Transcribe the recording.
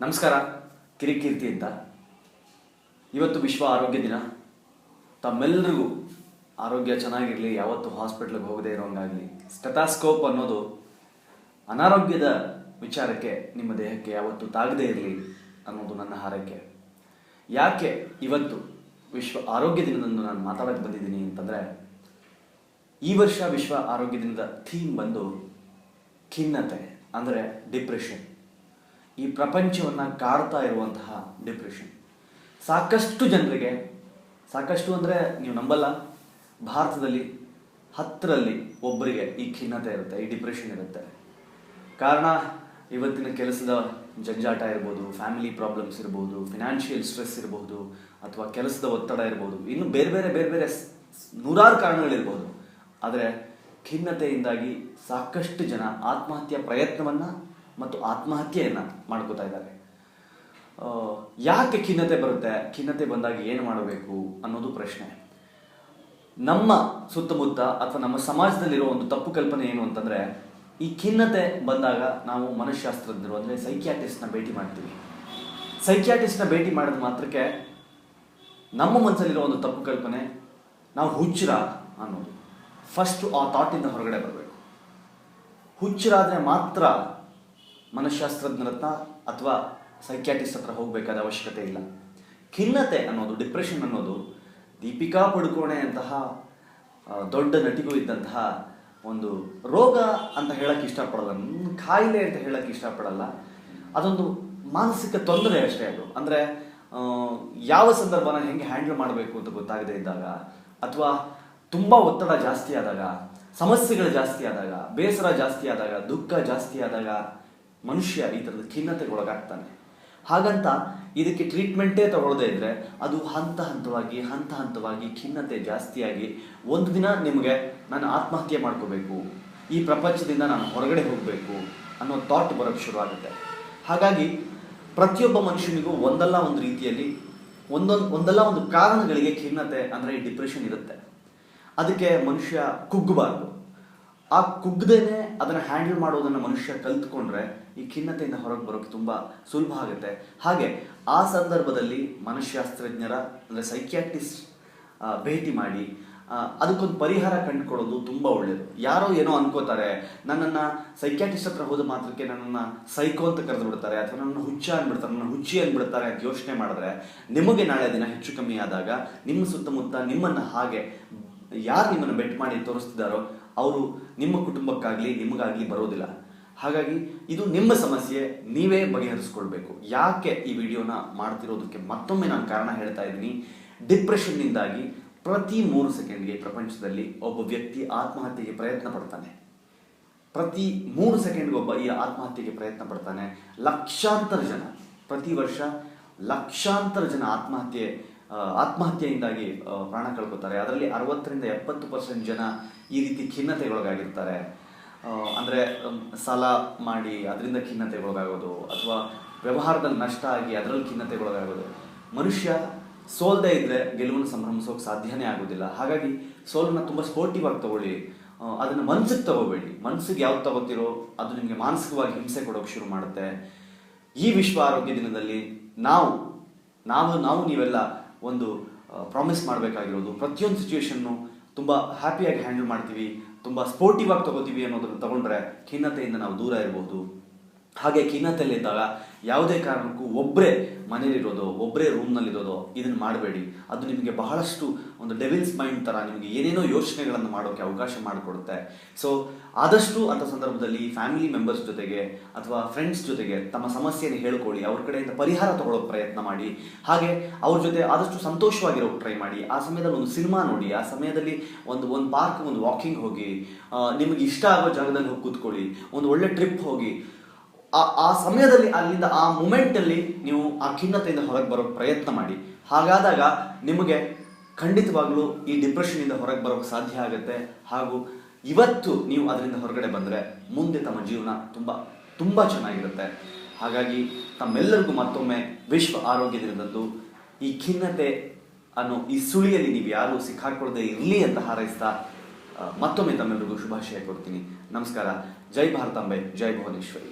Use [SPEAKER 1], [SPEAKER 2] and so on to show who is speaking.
[SPEAKER 1] ನಮಸ್ಕಾರ, ಕಿರಿಕೀರ್ತಿ ಅಂತ. ಇವತ್ತು ವಿಶ್ವ ಆರೋಗ್ಯ ದಿನ. ತಮ್ಮೆಲ್ಲರಿಗೂ ಆರೋಗ್ಯ ಚೆನ್ನಾಗಿರಲಿ, ಯಾವತ್ತು ಹಾಸ್ಪಿಟ್ಲಿಗೆ ಹೋಗದೆ ಇರೋಂಗಾಗಲಿ. ಸ್ಟೆಥಾಸ್ಕೋಪ್ ಅನ್ನೋದು ಅನಾರೋಗ್ಯದ ವಿಚಾರಕ್ಕೆ ನಿಮ್ಮ ದೇಹಕ್ಕೆ ಯಾವತ್ತು ತಾಗದೆ ಇರಲಿ ಅನ್ನೋದು ನನ್ನ ಹಾರೈಕೆ. ಯಾಕೆ ಇವತ್ತು ವಿಶ್ವ ಆರೋಗ್ಯ ದಿನದಂದು ನಾನು ಮಾತಾಡಕ್ಕೆ ಬಂದಿದ್ದೀನಿ ಅಂತಂದರೆ, ಈ ವರ್ಷ ವಿಶ್ವ ಆರೋಗ್ಯ ದಿನದ ಥೀಮ್ ಬಂದು ಖಿನ್ನತೆ, ಅಂದರೆ ಡಿಪ್ರೆಷನ್ ಈ ಪ್ರಪಂಚವನ್ನು ಕಾಡ್ತಾ ಇರುವಂತಹ ಡಿಪ್ರೆಷನ್ ಸಾಕಷ್ಟು ಜನರಿಗೆ, ಸಾಕಷ್ಟು ಅಂದರೆ ನೀವು ನಂಬಲ್ಲ, ಭಾರತದಲ್ಲಿ ಹತ್ತರಲ್ಲಿ ಒಬ್ಬರಿಗೆ ಈ ಖಿನ್ನತೆ ಇರುತ್ತೆ, ಈ ಡಿಪ್ರೆಷನ್ ಇರುತ್ತೆ. ಕಾರಣ, ಇವತ್ತಿನ ಕೆಲಸದ ಜಂಜಾಟ ಇರ್ಬೋದು ಫ್ಯಾಮಿಲಿ ಪ್ರಾಬ್ಲಮ್ಸ್ ಇರ್ಬೋದು ಫಿನಾನ್ಷಿಯಲ್ ಸ್ಟ್ರೆಸ್ ಇರ್ಬೋದು, ಅಥವಾ ಕೆಲಸದ ಒತ್ತಡ ಇರ್ಬೋದು, ಇನ್ನು ಬೇರೆ ಬೇರೆ ಬೇರೆ ಬೇರೆ ನೂರಾರು ಕಾರಣಗಳಿರ್ಬೋದು ಆದರೆ ಖಿನ್ನತೆಯಿಂದಾಗಿ ಸಾಕಷ್ಟು ಜನ ಆತ್ಮಹತ್ಯೆ ಪ್ರಯತ್ನವನ್ನು ಮತ್ತು ಆತ್ಮಹತ್ಯೆಯನ್ನು ಮಾಡ್ಕೋತಾ ಇದ್ದಾರೆ. ಯಾಕೆ ಖಿನ್ನತೆ ಬರುತ್ತೆ? ಖಿನ್ನತೆ ಬಂದಾಗ ಏನು ಮಾಡಬೇಕು ಅನ್ನೋದು ಪ್ರಶ್ನೆ. ನಮ್ಮ ಸುತ್ತಮುತ್ತ ಅಥವಾ ನಮ್ಮ ಸಮಾಜದಲ್ಲಿರೋ ಒಂದು ತಪ್ಪು ಕಲ್ಪನೆ ಏನು ಅಂತಂದ್ರೆ, ಈ ಖಿನ್ನತೆ ಬಂದಾಗ ನಾವು ಮನಃಶಾಸ್ತ್ರಜ್ಞರು ಅಂದ್ರೆ ಸೈಕ್ಯಾಟಿಸ್ಟ್ನ ಭೇಟಿ ಮಾಡ್ತೀವಿ. ಸೈಕ್ಯಾಟಿಸ್ಟ್ನ ಭೇಟಿ ಮಾಡಿದ ಮಾತ್ರಕ್ಕೆ ನಮ್ಮ ಮನಸ್ಸಲ್ಲಿರೋ ಒಂದು ತಪ್ಪು ಕಲ್ಪನೆ ನಾವು ಹುಚ್ಚರ ಅನ್ನೋದು. ಫಸ್ಟ್ ಆ ಥಾಟಿಂದ ಹೊರಗಡೆ ಬರಬೇಕು. ಹುಚ್ಚರಾದ್ರೆ ಮಾತ್ರ ಮನಃಶಾಸ್ತ್ರಜ್ಞರ ಹತ್ರ ಅಥವಾ ಸೈಕ್ಯಾಟಿಸ್ಟ್ ಹತ್ರ ಹೋಗಬೇಕಾದ ಅವಶ್ಯಕತೆ ಇಲ್ಲ. ಖಿನ್ನತೆ ಅನ್ನೋದು ಡಿಪ್ರೆಷನ್ ಅನ್ನೋದು ದೀಪಿಕಾ ಪಡುಕೋಣೆ ಅಂತಹ ದೊಡ್ಡ ನಟಿಗೂ ಇದ್ದಂತಹ ಒಂದು ರೋಗ ಅಂತ ಹೇಳಕ್ ಇಷ್ಟಪಡಲ್ಲ. ಕಾಯಿಲೆ ಅಂತ ಹೇಳಕ್ ಇಷ್ಟಪಡಲ್ಲ. ಅದೊಂದು ಮಾನಸಿಕ ತೊಂದರೆ ಅಷ್ಟೇ ಅದು. ಅಂದ್ರೆ ಯಾವ ಸಂದರ್ಭನ ಹೆಂಗೆ ಹ್ಯಾಂಡಲ್ ಮಾಡಬೇಕು ಅಂತ ಗೊತ್ತಾಗದೇ ಇದ್ದಾಗ, ಅಥವಾ ತುಂಬಾ ಒತ್ತಡ ಜಾಸ್ತಿ ಆದಾಗ, ಸಮಸ್ಯೆಗಳು ಜಾಸ್ತಿ ಆದಾಗ, ಬೇಸರ ಜಾಸ್ತಿ ಆದಾಗ, ದುಃಖ ಜಾಸ್ತಿ ಆದಾಗ ಮನುಷ್ಯ ಈ ಥರದ ಖಿನ್ನತೆಗೆ ಒಳಗಾಗ್ತಾನೆ ಹಾಗಂತ ಇದಕ್ಕೆ ಟ್ರೀಟ್ಮೆಂಟೇ ತಗೊಳ್ಳದೇ ಇದ್ರೆ ಅದು ಹಂತ ಹಂತವಾಗಿ ಹಂತ ಹಂತವಾಗಿ ಖಿನ್ನತೆ ಜಾಸ್ತಿಯಾಗಿ ಒಂದು ದಿನ ನಿಮಗೆ ನಾನು ಆತ್ಮಹತ್ಯೆ ಮಾಡ್ಕೋಬೇಕು, ಈ ಪ್ರಪಂಚದಿಂದ ನಾನು ಹೊರಗಡೆ ಹೋಗಬೇಕು ಅನ್ನೋ ಥಾಟ್ ಬರೋಕ್ಕೆ ಶುರು ಆಗುತ್ತೆ. ಹಾಗಾಗಿ ಪ್ರತಿಯೊಬ್ಬ ಮನುಷ್ಯನಿಗೂ ಒಂದಲ್ಲ ಒಂದು ರೀತಿಯಲ್ಲಿ ಒಂದೊಂದು, ಒಂದಲ್ಲ ಒಂದು ಕಾರಣಗಳಿಗೆ ಖಿನ್ನತೆ ಅಂದರೆ ಈ ಡಿಪ್ರೆಷನ್ ಇರುತ್ತೆ. ಅದಕ್ಕೆ ಮನುಷ್ಯ ಕುಗ್ಗಬಾರ್ದು. ಆ ಕುಗ್ಗದೇನೆ ಅದನ್ನು ಹ್ಯಾಂಡಲ್ ಮಾಡೋದನ್ನ ಮನುಷ್ಯ ಕಲ್ತ್ಕೊಂಡ್ರೆ ಈ ಖಿನ್ನತೆಯಿಂದ ಹೊರಗೆ ಬರೋಕೆ ತುಂಬಾ ಸುಲಭ ಆಗುತ್ತೆ. ಹಾಗೆ ಆ ಸಂದರ್ಭದಲ್ಲಿ ಮನಃಶಾಸ್ತ್ರಜ್ಞರ ಅಂದ್ರೆ ಸೈಕ್ಯಾಟಿಸ್ಟ್ ಭೇಟಿ ಮಾಡಿ ಅದಕ್ಕೊಂದು ಪರಿಹಾರ ಕಂಡುಕೊಳ್ಳೋದು ತುಂಬಾ ಒಳ್ಳೆಯದು ಯಾರೋ ಏನೋ ಅನ್ಕೋತಾರೆ, ನನ್ನನ್ನು ಸೈಕ್ಯಾಟಿಸ್ಟ್ ಹತ್ರ ಹೋದ ಮಾತ್ರಕ್ಕೆ ನನ್ನನ್ನು ಸೈಕೋ ಅಂತ ಕರೆದು ಬಿಡ್ತಾರೆ ಅಥವಾ ನನ್ನ ಹುಚ್ಚ ಅಂದ್ಬಿಡ್ತಾರೆ ನನ್ನ ಹುಚ್ಚಿ ಅನ್ಬಿಡ್ತಾರೆ ಅಂತ ಯೋಚನೆ ಮಾಡಿದ್ರೆ, ನಿಮಗೆ ನಾಳೆ ದಿನ ಹೆಚ್ಚು ಕಮ್ಮಿ ಆದಾಗ ನಿಮ್ಮ ಸುತ್ತಮುತ್ತ ನಿಮ್ಮನ್ನು ಹಾಗೆ ಯಾರು ನಿಮ್ಮನ್ನು ಬೆಟ್ ಮಾಡಿ ತೋರಿಸ್ತಿದ್ದಾರೋ ಅವರು ನಿಮ್ಮ ಕುಟುಂಬಕ್ಕಾಗಲಿ ನಿಮಗಾಗಲಿ ಬರೋದಿಲ್ಲ. ಹಾಗಾಗಿ ಇದು ನಿಮ್ಮ ಸಮಸ್ಯೆ, ನೀವೇ ಬಗೆಹರಿಸ್ಕೊಳ್ಬೇಕು. ಯಾಕೆ ಈ ವಿಡಿಯೋನ ಮಾಡ್ತಿರೋದಕ್ಕೆ ಮತ್ತೊಮ್ಮೆ ನಾನು ಕಾರಣ ಹೇಳ್ತಾ ಇದ್ದೀನಿ. ಡಿಪ್ರೆಷನ್ನಿಂದಾಗಿ ಪ್ರತಿ ಮೂರು ಸೆಕೆಂಡ್ಗೆ ಪ್ರಪಂಚದಲ್ಲಿ ಒಬ್ಬ ವ್ಯಕ್ತಿ ಆತ್ಮಹತ್ಯೆಗೆ ಪ್ರಯತ್ನ ಪಡ್ತಾನೆ. ಪ್ರತಿ ಮೂರು ಸೆಕೆಂಡ್ಗೆ ಒಬ್ಬ ಈ ಆತ್ಮಹತ್ಯೆಗೆ ಪ್ರಯತ್ನ ಪಡ್ತಾನೆ. ಲಕ್ಷಾಂತರ ಜನ, ಪ್ರತಿ ವರ್ಷ ಲಕ್ಷಾಂತರ ಜನ ಆತ್ಮಹತ್ಯೆ ಆತ್ಮಹತ್ಯೆಯಿಂದಾಗಿ ಪ್ರಾಣ ಕಳ್ಕೊತಾರೆ. ಅದರಲ್ಲಿ ಅರವತ್ತರಿಂದ ಎಪ್ಪತ್ತು ಪರ್ಸೆಂಟ್ ಜನ ಈ ರೀತಿ ಖಿನ್ನತೆಗೊಳಗಾಗಿರ್ತಾರೆ. ಅಂದರೆ ಸಾಲ ಮಾಡಿ ಅದರಿಂದ ಖಿನ್ನತೆಗೊಳಗಾಗೋದು, ಅಥವಾ ವ್ಯವಹಾರದಲ್ಲಿ ನಷ್ಟ ಆಗಿ ಅದರಲ್ಲಿ ಖಿನ್ನತೆಗೊಳಗಾಗೋದು. ಮನುಷ್ಯ ಸೋಲ್ದೇ ಇದ್ದರೆ ಗೆಲುವನ್ನು ಸಂಭ್ರಮಿಸೋಕೆ ಸಾಧ್ಯನೇ ಆಗೋದಿಲ್ಲ. ಹಾಗಾಗಿ ಸೋಲನ್ನ ತುಂಬ ಸ್ಪೋರ್ಟಿವ್ ಆಗಿ ತಗೊಳ್ಳಿ. ಅದನ್ನು ಮನ್ಸಿಗೆ ತಗೋಬೇಡಿ. ಮನ್ಸಿಗೆ ಯಾವ್ದು ತಗೋತಿರೋ ಅದು ನಿಮಗೆ ಮಾನಸಿಕವಾಗಿ ಹಿಂಸೆ ಕೊಡೋಕೆ ಶುರು ಮಾಡುತ್ತೆ. ಈ ವಿಶ್ವ ಆರೋಗ್ಯ ದಿನದಲ್ಲಿ ನಾವು ನಾವು ನಾವು ನೀವೆಲ್ಲ ಒಂದು ಪ್ರಾಮಿಸ್ ಮಾಡಬೇಕಾಗಿರೋದು. ಪ್ರತಿಯೊಂದು ಸಿಚುವೇಶನ್ನು ತುಂಬ ಹ್ಯಾಪಿಯಾಗಿ ಹ್ಯಾಂಡಲ್ ಮಾಡ್ತೀವಿ. ತುಂಬ ಸ್ಪೋರ್ಟಿವ್ ಆಗಿ ತಗೋತೀವಿ ಅನ್ನೋದನ್ನು ತಗೊಂಡ್ರೆ ಖಿನ್ನತೆಯಿಂದ ನಾವು ದೂರ ಇರ್ಬೋದು. ಹಾಗೆ ಖಿನ್ನತೆಯಲ್ಲಿದ್ದಾಗ ಯಾವುದೇ ಕಾರಣಕ್ಕೂ ಒಬ್ಬರೇ ಮನೇಲಿರೋದು ಒಬ್ಬರೇ ರೂಮ್ನಲ್ಲಿರೋದು ಇದನ್ನು ಮಾಡಬೇಡಿ. ಅದು ನಿಮಗೆ ಬಹಳಷ್ಟು ಒಂದು ಡೆವಿಲ್ಸ್ ಮೈಂಡ್ ಥರ ನಿಮಗೆ ಏನೇನೋ ಯೋಚನೆಗಳನ್ನು ಮಾಡೋಕ್ಕೆ ಅವಕಾಶ ಮಾಡಿಕೊಡುತ್ತೆ. ಸೊ ಆದಷ್ಟು ಅಂಥ ಸಂದರ್ಭದಲ್ಲಿ ಫ್ಯಾಮಿಲಿ ಮೆಂಬರ್ಸ್ ಜೊತೆಗೆ ಅಥವಾ ಫ್ರೆಂಡ್ಸ್ ಜೊತೆಗೆ ತಮ್ಮ ಸಮಸ್ಯೆಯನ್ನು ಹೇಳ್ಕೊಳ್ಳಿ, ಅವ್ರ ಕಡೆಯಿಂದ ಪರಿಹಾರ ತಗೊಳ್ಳೋಕೆ ಪ್ರಯತ್ನ ಮಾಡಿ. ಹಾಗೆ ಅವ್ರ ಜೊತೆ ಆದಷ್ಟು ಸಂತೋಷವಾಗಿರೋಕೆ ಟ್ರೈ ಮಾಡಿ. ಆ ಸಮಯದಲ್ಲಿ ಒಂದು ಸಿನಿಮಾ ನೋಡಿ, ಆ ಸಮಯದಲ್ಲಿ ಒಂದು ಒಂದು ಪಾರ್ಕ್, ಒಂದು ವಾಕಿಂಗ್ ಹೋಗಿ ನಿಮಗೆ ಇಷ್ಟ ಆಗೋ ಜಾಗದಲ್ಲಿ ಹೋಗಿ ಕೂತ್ಕೊಳ್ಳಿ. ಒಂದು ಒಳ್ಳೆ ಟ್ರಿಪ್ ಹೋಗಿ ಆ ಆ ಸಮಯದಲ್ಲಿ ಅಲ್ಲಿಂದ ಆ ಮೂಮೆಂಟಲ್ಲಿ ನೀವು ಆ ಖಿನ್ನತೆಯಿಂದ ಹೊರಗೆ ಬರೋಕೆ ಪ್ರಯತ್ನ ಮಾಡಿ. ಹಾಗಾದಾಗ ನಿಮಗೆ ಖಂಡಿತವಾಗ್ಲೂ ಈ ಡಿಪ್ರೆಷನ್ನಿಂದ ಹೊರಗೆ ಬರೋಕೆ ಸಾಧ್ಯ ಆಗುತ್ತೆ. ಹಾಗೂ ಇವತ್ತು ನೀವು ಅದರಿಂದ ಹೊರಗಡೆ ಬಂದರೆ ಮುಂದೆ ತಮ್ಮ ಜೀವನ ತುಂಬ ತುಂಬ ಚೆನ್ನಾಗಿರುತ್ತೆ. ಹಾಗಾಗಿ ತಮ್ಮೆಲ್ಲರಿಗೂ ಮತ್ತೊಮ್ಮೆ ವಿಶ್ವ ಆರೋಗ್ಯ ದಿನದಂದು ಈ ಖಿನ್ನತೆ ಅನ್ನೋ ಈ ಸುಳಿಯಲ್ಲಿ ನೀವು ಯಾರು ಸಿಕ್ಕಾಕೊಳ್ಳದೆ ಇರಲಿ ಅಂತ ಹಾರೈಸ್ತಾ ಮತ್ತೊಮ್ಮೆ ತಮ್ಮೆಲ್ಲರಿಗೂ ಶುಭಾಶಯ ಕೊಡ್ತೀನಿ ನಮಸ್ಕಾರ. ಜೈ ಭಾರತಾಂಬೆ ಜೈ ಭುವನೇಶ್ವರಿ.